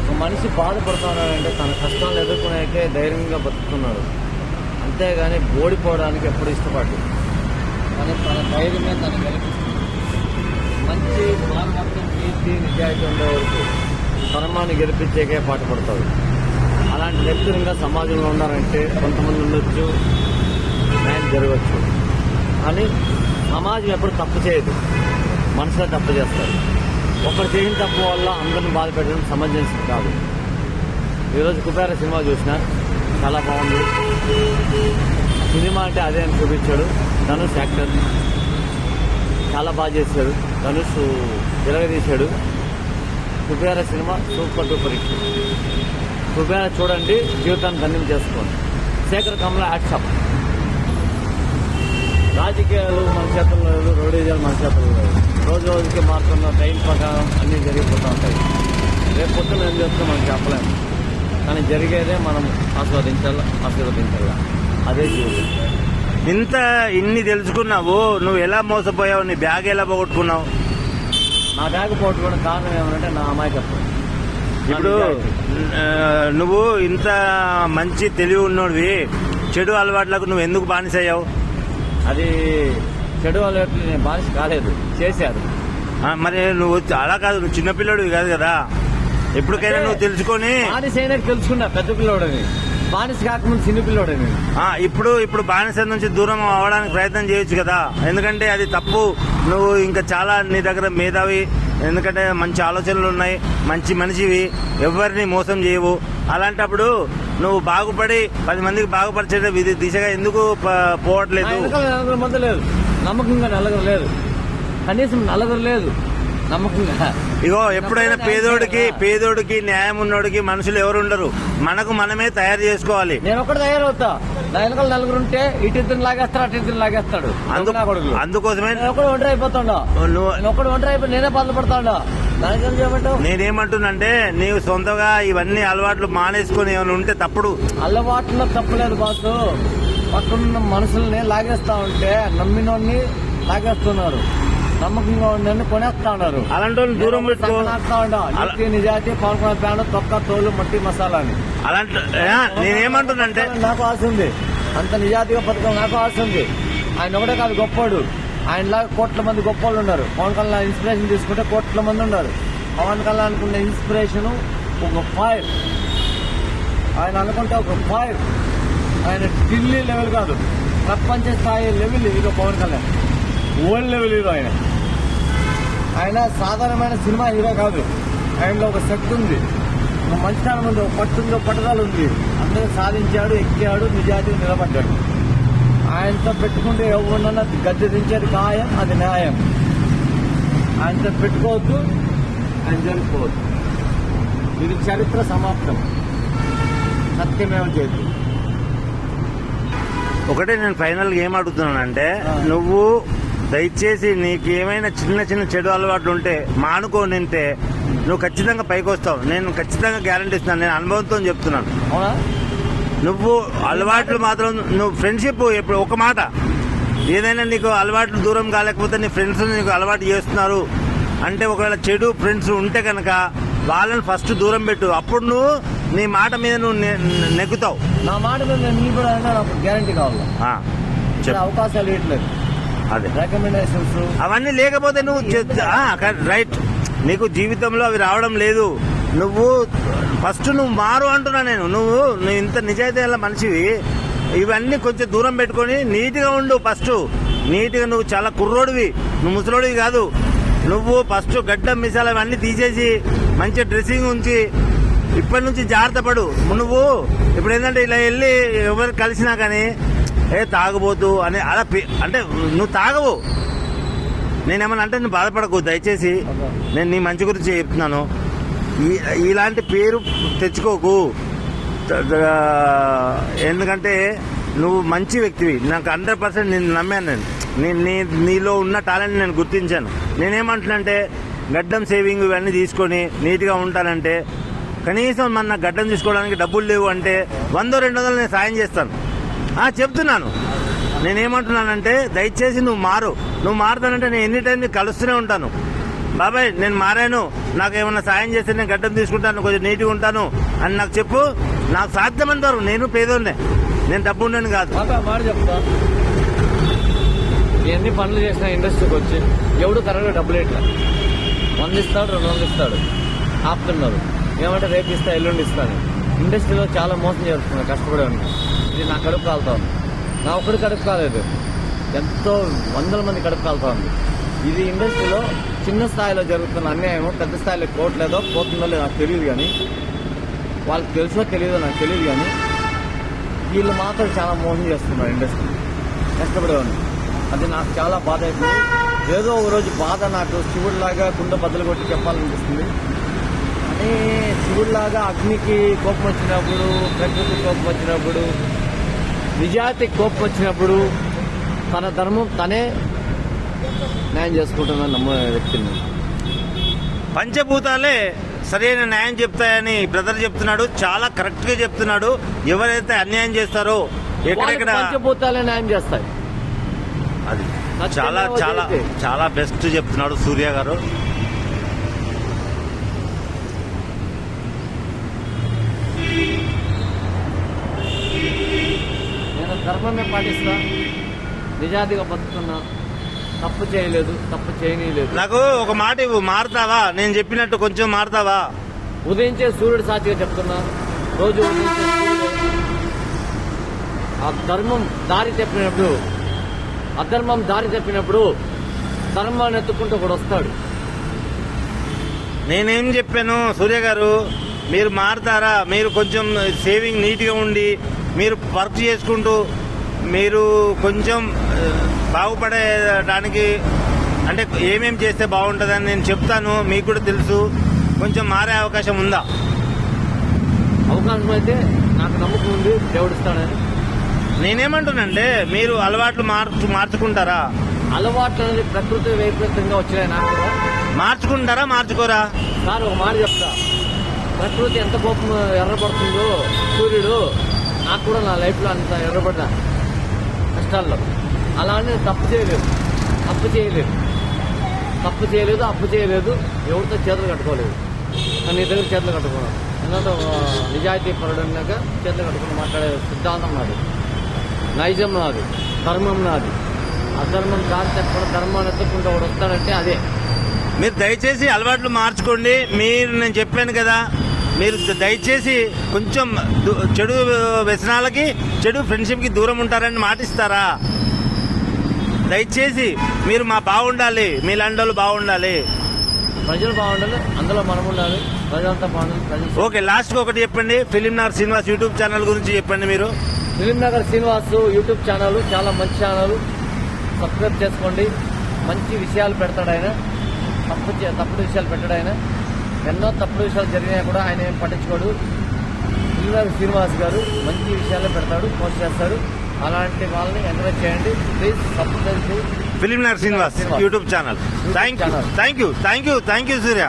ఒక మనిషి బాధపడుతున్నాడంటే తన కష్టాలు ఎదుర్కొనేకే ధైర్యంగా బతుకుతున్నాడు. అంతేగాని ఓడిపోవడానికి ఎప్పుడు ఇష్టపడ్డు. కానీ తన ధైర్యమే తను గెలిపిస్తుంది మంచి మార్గం నీతి నిజాయితీ ఉండే వరకు ధర్మాన్ని గెలిపించేకే పాటుపడతాడు. అలాంటి వ్యక్తులు ఇంకా సమాజంలో ఉన్నారంటే కొంతమంది ఉండొచ్చు న్యాయం జరగచ్చు కానీ సమాజం ఎప్పుడు తప్పు చేయదు. మనుషులే తప్పు చేస్తారు. ఒకరు చేసిన తప్పు వల్ల అందరిని బాధ పెట్టడం సమంజసం కాదు. ఈరోజు కుబేర సినిమా చూసిన చాలా బాగుంది. సినిమా అంటే అదే అని చూపించాడు. ధనుష్ యాక్టర్ చాలా బాగా చేశాడు. ధనుష్ తిరగదీశాడు. Kubera cinema super duper hit. Kubera చూడండి జీవితాన్ని ధన్యం చేసుకోండి. శేఖర్ కమల యాక్సప్ రాజకీయాలు మన చేతుల్లో లేదు రోడీజాలు మన చేతుల్లో లేదు రోజు రోజుకి మారుతున్న టైం ప్రకారం అన్నీ జరిగిపోతూ ఉంటాయి. రేపు పొద్దున ఏం చేస్తాం మనం చెప్పలేము కానీ జరిగేదే మనం ఆస్వాదించాలా ఆశీర్వదించాలా. అదే జీవితం. ఇంత ఇన్ని తెలుసుకున్నావు నువ్వు ఎలా మోసపోయావు నీ బ్యాగ్ ఎలా పోగొట్టుకున్నావు? నా బ్యాగ్ పోగొట్టుకోవడం కారణం ఏమంటే నా అమాయకత్వం. నా ఇప్పుడు నువ్వు ఇంత మంచి తెలివి ఉన్నోడివి చెడు అలవాట్లకు నువ్వు ఎందుకు బానిసయ్యావు? అది చెడు అలవాట్లు నేను బానిస కాలేదు చేశారు. మరి నువ్వు అలా కాదు నువ్వు చిన్నపిల్లడివి కాదు కదా. ఎప్పటికైనా నువ్వు తెలుసుకొని బానిస అయినట్టు తెలుసుకున్నా పెద్ద పిల్లోడని బానిస కాకముందు చిన్న పిల్లోడని ఆ, ఇప్పుడు ఇప్పుడు బానిస నుంచి దూరం అవడానికి ప్రయత్నం చేయొచ్చు కదా. ఎందుకంటే అది తప్పు. నువ్వు ఇంకా చాలా నీ దగ్గర మేధావి. ఎందుకంటే మంచి ఆలోచనలు ఉన్నాయి. మంచి మనిషివి. ఎవరిని మోసం చేయవు. అలాంటప్పుడు నువ్వు బాగుపడి పది మందికి బాగుపరిచే విధి దిశగా ఎందుకు పోవట్లేదు? మధ్య లేదు నమ్మకంగా నలుగురు లేదు. కనీసం నలుగురు లేదు. నమ్మకంగా. ఇగో ఎప్పుడైనా పేదోడికి పేదోడికి న్యాయం ఉన్నోడికి మనుషులు ఎవరు ఉండరు మనకు మనమే తయారు చేసుకోవాలి. నేను ఒక్కటి తయారవుతా. నా వెనకాల నలుగురు ఉంటే ఇటు ఇద్దరు లాగేస్తాడు. అటు ఇద్దరు లాగేస్తాడు అందుకోసమే నేను ఒక్కడు ఒంటరి అయిపోతాడా. నువ్వు ఒంటరి అయిపోయి నేనే బాధపడతాడా. నేనేమంటున్నంటే నీవు సొంతగా ఇవన్నీ అలవాట్లు మానేసుకొని ఏమైనా ఉంటే తప్పుడు. అలవాట్లో తప్పలేదు బాసు. పక్కనున్న మనుషుల్ని లాగేస్తా ఉంటే నమ్మినోడిని లాగేస్తున్నారు. నమ్మకంగా ఉందని కొనేస్తా ఉన్నారు. అలాంటి దూరం పెట్టుకో. సంకనాస్తా ఉండా. నీతి నిజాయితీ పాల్గొనే ప్యాను తొక్క తోలు మట్టి మసాలా అని అలాంటి నేనేమంటున్నంటే నాకు ఆశ ఉంది. అంత నిజాయితీగా బతకం నాకు ఆశ ఉంది. ఆయన ఒకటే కాదు గొప్పోడు. ఆయనలాగా కోట్ల మంది గొప్ప వాళ్ళు ఉన్నారు. పవన్ కళ్యాణ్ ఇన్స్పిరేషన్ తీసుకుంటే కోట్ల మంది ఉన్నారు. పవన్ కళ్యాణ్ అనుకున్న ఇన్స్పిరేషన్ ఒక ఫైర్ ఆయన అనుకుంటే ఒక ఫైర్ ఆయన ఢిల్లీ లెవెల్ కాదు. ప్రపంచ స్థాయి level hero Pawan Kalyan. World level hero ఆయన. ఆయన సాధారణమైన సినిమా హీరో కాదు. ఆయనలో ఒక శక్తి ఉంది. ఒక మంచితనం ఉంది ఒక పట్టుంది పట్టుదల ఉంది. అందరూ సాధించాడు ఎక్కాడు నిజాతి నిలబడ్డాడు. ఆయనతో పెట్టుకుంటే ఎవరినన్నా గద్దె దించేది ఖాయం? అది న్యాయం. ఆయనతో పెట్టుకోవద్దు ఆయన జరిగిపోవద్దు ఇది చరిత్ర సమాప్తం. సత్యమేవ చేతి ఒకటే నేను ఫైనల్గా ఏం అడుగుతున్నానంటే. నువ్వు దయచేసి నీకు ఏమైనా చిన్న చిన్న చెడు అలవాట్లు ఉంటే మానుకొని ఉంటే నువ్వు ఖచ్చితంగా పైకి వస్తావు నేను ఖచ్చితంగా గ్యారంటీ ఇస్తున్నాను. నేను అనుభవంతో చెప్తున్నాను. అవునా? నువ్వు అలవాట్లు మాత్రం నువ్వు ఫ్రెండ్షిప్ ఎప్పుడు ఒక మాట. ఏదైనా నీకు అలవాట్లు దూరం కాలేకపోతే నీ ఫ్రెండ్స్ నీకు అలవాటు చేస్తున్నారు అంటే ఒకవేళ చెడు ఫ్రెండ్స్ ఉంటే కనుక వాళ్ళని ఫస్ట్ దూరం పెట్టు. అప్పుడు నువ్వు నీ మాట మీద నువ్వు నెగ్గుతావు. నా మాట మీద నాకు గ్యారంటీ కావాలి? అవకాశాలు ఇవ్వట్లేదు. అదే. రికమెండేషన్స్ అవన్నీ లేకపోతే నువ్వు రైట్ నీకు జీవితంలో అవి రావడం లేదు. నువ్వు ఫస్ట్ నువ్వు మారు అంటున్నా నేను. నువ్వు నువ్వు ఇంత నిజాయితీ గల మనిషివి. ఇవన్నీ కొంచెం దూరం పెట్టుకొని నీట్గా ఉండు ఫస్ట్. నీట్గా నువ్వు చాలా కుర్రోడివి. నువ్వు ముసలోడివి కాదు. నువ్వు ఫస్ట్ గడ్డం మిసాలు అవన్నీ తీసేసి మంచి డ్రెస్సింగ్ ఉంచి ఇప్పటి నుంచి జాగ్రత్త పడు. నువ్వు ఇప్పుడు ఏంటంటే ఇలా వెళ్ళి ఎవరు కలిసినా కానీ ఏ తాగబోతు అని అలా అంటే నువ్వు తాగవు. నేనేమన్నా అంటే నువ్వు బాధపడకు దయచేసి. నేను నీ మంచి గురించి చెప్తున్నాను. ఇలాంటి పేరు తెచ్చుకోకు. ఎందుకంటే నువ్వు మంచి వ్యక్తివి. నాకు హండ్రెడ్ పర్సెంట్ నేను నమ్మాను నేను. నీ నీ నీలో ఉన్న టాలెంట్ నేను గుర్తించాను. నేనేమంటున్నానంటే గడ్డం సేవింగ్ ఇవన్నీ తీసుకొని నీట్గా ఉంటానంటే కనీసం మన గడ్డం తీసుకోవడానికి డబ్బులు లేవు అంటే వందో రెండు వందలు నేను సాయం చేస్తాను. చెప్తున్నాను. నేనేమంటున్నానంటే దయచేసి నువ్వు మారు. నువ్వు మారుతానంటే నేను ఎనీ టైం కలుస్తూనే ఉంటాను. బాబాయ్ నేను మారాను. నాకు ఏమైనా సాయం చేస్తే నేను గడ్డం తీసుకుంటాను కొంచెం నీట్గా ఉంటాను అని నాకు చెప్పు. నాకు సాధ్యమంత వరకు నేను పేదోన్నే నేను డబ్బు ఉండను కాదు మాట చెప్తా. ఎన్ని పనులు చేసిన ఇండస్ట్రీకి వచ్చి ఎవడు కరెక్ట్గా డబ్బులు ఇట్లా. వంద ఇస్తాడు రెండు వందలు ఇస్తాడు. ఆపుతున్నారు. ఏమంటే రేపు ఇస్తా ఎల్లుండి ఇస్తాను ఇండస్ట్రీలో చాలా మోసం చేస్తున్నారు ఉంది ఇది నా కడుపు కాలుతా ఉంది. నా ఒకటి కడుపు కాలేదు. ఎంతో వందల మంది కడుపు కాలుతా ఉంది. ఇది ఇండస్ట్రీలో చిన్న స్థాయిలో జరుగుతున్న అన్యాయం పెద్ద స్థాయిలో పోవట్లేదో పోతుందో లేదో నాకు తెలియదు కానీ వాళ్ళకి తెలుసో తెలియదో నాకు తెలియదు కానీ వీళ్ళు మాత్రం చాలా మోసం చేస్తున్నారు ఇండస్ట్రీ. కష్టపడేవాడిని అది నాకు చాలా బాధ అవుతుంది ఏదో ఒక రోజు బాధ నాకు శివుడిలాగా కుండ బద్దలు కొట్టి చెప్పాలనిపిస్తుంది. కానీ శివుడిలాగా అగ్నికి కోపం వచ్చినప్పుడు ప్రకృతి కోపం వచ్చినప్పుడు నిజాతి కోపం వచ్చినప్పుడు తన ధర్మం తనే న్యాయం చేసుకుంటుందని నమ్మే వ్యక్తిని పంచభూతాలే సరైన న్యాయం చెప్తాయని బ్రదర్ చెప్తున్నాడు చాలా కరెక్ట్గా చెప్తున్నాడు. ఎవరైతే అన్యాయం చేస్తారో ఎక్కడెక్కడ పంచభూతాలే న్యాయం చేస్తాయి. అది చాలా చాలా చాలా బెస్ట్ చెప్తున్నాడు సూర్య గారు. నేను ధర్మమే పాటిస్తా నిజాయితీగా బతుకుతున్నా. తప్పు చేయలేదు తప్పు చేయనీయలేదు. నాకు ఒక మాట ఇవ్వు మారుతావా? నేను చెప్పినట్టు కొంచెం మారుతావా? ఉదయించే సూర్యుడు సాక్షిగా చెప్తున్నా. రోజు ఉదయించే సూర్యుడు ఆ ధర్మం దారి తప్పినప్పుడు అధర్మం దారి తప్పినప్పుడు ధర్మాన్ని ఎత్తుకుంటూ ఒకడు వస్తాడు. నేనేం చెప్పాను సూర్య గారు? మీరు మారుతారా? మీరు కొంచెం సేవింగ్ నీట్గా ఉండి మీరు వర్క్ చేసుకుంటూ మీరు కొంచెం బాగుపడేదానికి అంటే ఏమేం చేస్తే బాగుంటుందని నేను చెప్తాను మీకు కూడా తెలుసు. కొంచెం మారే అవకాశం ఉందా? అవకాశం అయితే నాకు నమ్మకం ఉంది దేవుడు ఇస్తాడని. నేనేమంటున్నానంటే మీరు అలవాట్లు మార్చు మార్చుకుంటారా? అలవాట్లు అనేది ప్రకృతి వైపరీత్యంగా వచ్చినాయి నాకు. మార్చుకుంటారా మార్చుకోరా? సార్ ఒక మాట చెప్తా. ప్రకృతి ఎంత కోపం ఎర్రబడుతుందో సూర్యుడు నాకు కూడా నా లైఫ్లో అంత ఎర్రబడ్డా కష్టాల్లో. అలా అని తప్పు చేయలేదు. తప్పు చేయలేదు. తప్పు చేయలేదు అప్పు చేయలేదు. ఎవరితో చేతులు కట్టుకోలేదు. కానీ దగ్గర చేతులు కట్టుకున్నాను ఎందుకంటే నిజాయితీ పరుడున్నాక చేతులు కట్టుకుని మాట్లాడే సిద్ధాంతం నాది. నైజం నాది. ధర్మం నాది. అధర్మం కాదు చెప్పడం ధర్మాన్ని ఎత్తుకుంటూ ఒకడు వస్తాడంటే అదే. మీరు దయచేసి అలవాట్లు మార్చుకోండి. మీరు నేను చెప్పాను కదా మీరు దయచేసి కొంచెం చెడు వ్యసనాలకి చెడు ఫ్రెండ్షిప్కి దూరం ఉంటారని మాటిస్తారా? దయచేసి మీరు మా బాగుండాలి మీలాంటి వాళ్ళు బాగుండాలి ప్రజలు బాగుండాలి అందులో మనం ఉండాలి ప్రజలంతా బాగుండాలి ప్రజలు ఓకే లాస్ట్ ఒకటి చెప్పండి. ఫిలిం నార్ శ్రీనివాస్ యూట్యూబ్ ఛానల్ గురించి చెప్పండి మీరు. Film Nagar Srinivas YouTube channel చాలా మంచి ఛానల్. సబ్స్క్రైబ్ చేసుకోండి. మంచి విషయాలు పెడతాడు ఆయన. తప్పు తప్పుడు విషయాలు పెట్టాడు ఆయన. ఎన్నో తప్పుడు విషయాలు జరిగినా కూడా ఆయన ఏం పట్టించుకోడు. ఫిలిం నగర్ శ్రీనివాస్ గారు మంచి విషయాలే పెడతాడు పోస్ట్ చేస్తాడు. అలాంటి వాళ్ళని ఎంకరేజ్ చేయండి. ప్లీజ్ చేయండి film Nar Srinivas YouTube channel thank you thank you thank you thank you Surya